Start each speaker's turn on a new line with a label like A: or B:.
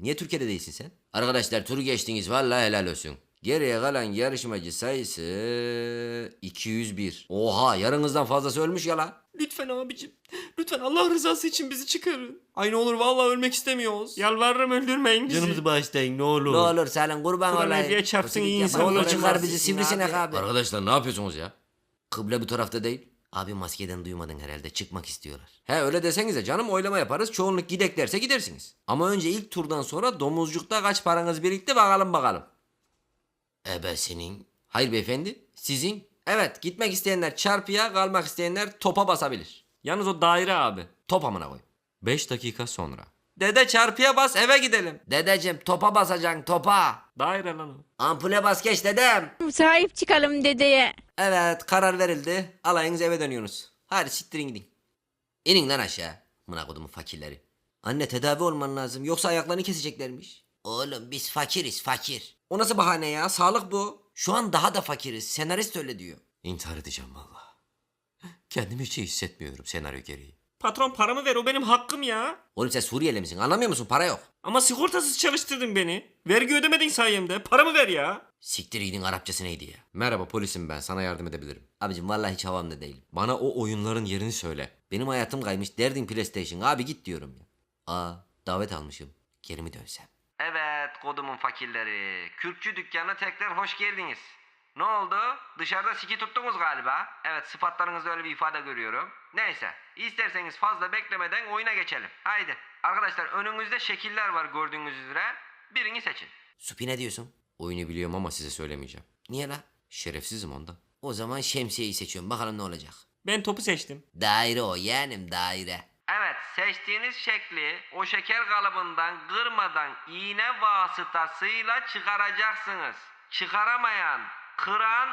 A: Niye Türkiye'de değilsin sen? Arkadaşlar turu geçtiniz vallahi helal olsun. Geriye kalan yarışmacı sayısı 201. Oha yarınızdan fazlası ölmüş ya lan.
B: Lütfen abicim. Lütfen Allah rızası için bizi çıkarın. Ay ne olur vallahi ölmek istemiyoruz. Yalvarırım öldürmeyin bizi.
A: bağışlayın ne olur. Ne olur Salın kurban
B: Kur'an
A: olayım.
B: Nebiye çarpsın iyi insan
A: Ne olur
B: olur.
A: çıkar bizi sivrisinek abi. Arkadaşlar ne yapıyorsunuz ya? Kıble bu tarafta değil. Abi maskeden duymadın herhalde çıkmak istiyorlar. He öyle desenize canım oylama yaparız. Çoğunluk gidek derse gidersiniz. Ama önce ilk turdan sonra domuzcukta kaç paranız birikti bakalım bakalım. Ebe senin. Hayır beyefendi sizin. Evet gitmek isteyenler çarpıya kalmak isteyenler topa basabilir.
B: Yalnız o daire abi.
A: Top amına koy.
B: 5 dakika sonra.
A: Dede çarpıya bas eve gidelim. Dedeciğim topa basacaksın topa.
B: Daire lan o.
A: Ampule bas geç dedem.
C: Sahip çıkalım dedeye.
A: Evet karar verildi. Alayınız eve dönüyorsunuz. Hadi siktirin gidin. İnin lan aşağı. Mına kodumun fakirleri. Anne tedavi olman lazım yoksa ayaklarını keseceklermiş. Oğlum biz fakiriz fakir. O nasıl bahane ya? Sağlık bu. Şu an daha da fakiriz. Senarist öyle diyor. İntihar edeceğim valla. Kendimi hiç iyi hissetmiyorum senaryo gereği.
B: Patron paramı ver o benim hakkım ya.
A: Oğlum sen Suriyeli misin? Anlamıyor musun? Para yok.
B: Ama sigortasız çalıştırdın beni. Vergi ödemedin sayemde. Paramı ver ya.
A: Siktir gidin Arapçası neydi ya? Merhaba polisim ben sana yardım edebilirim. Abicim vallahi hiç havamda değilim. Bana o oyunların yerini söyle. Benim hayatım kaymış derdin PlayStation abi git diyorum ya. Aa davet almışım. Geri mi dönsem? Evet kodumun fakirleri. Kürkçü dükkanına tekrar hoş geldiniz. Ne oldu? Dışarıda siki tuttunuz galiba. Evet sıfatlarınızda öyle bir ifade görüyorum. Neyse isterseniz fazla beklemeden oyuna geçelim. Haydi. Arkadaşlar önünüzde şekiller var gördüğünüz üzere. Birini seçin. Supi ne diyorsun? Oyunu biliyorum ama size söylemeyeceğim. Niye la? Şerefsizim ondan. O zaman şemsiyeyi seçiyorum. Bakalım ne olacak.
B: Ben topu seçtim.
A: Daire o yeğenim daire. Evet seçtiğiniz şekli o şeker kalıbından kırmadan iğne vasıtasıyla çıkaracaksınız. Çıkaramayan, kıran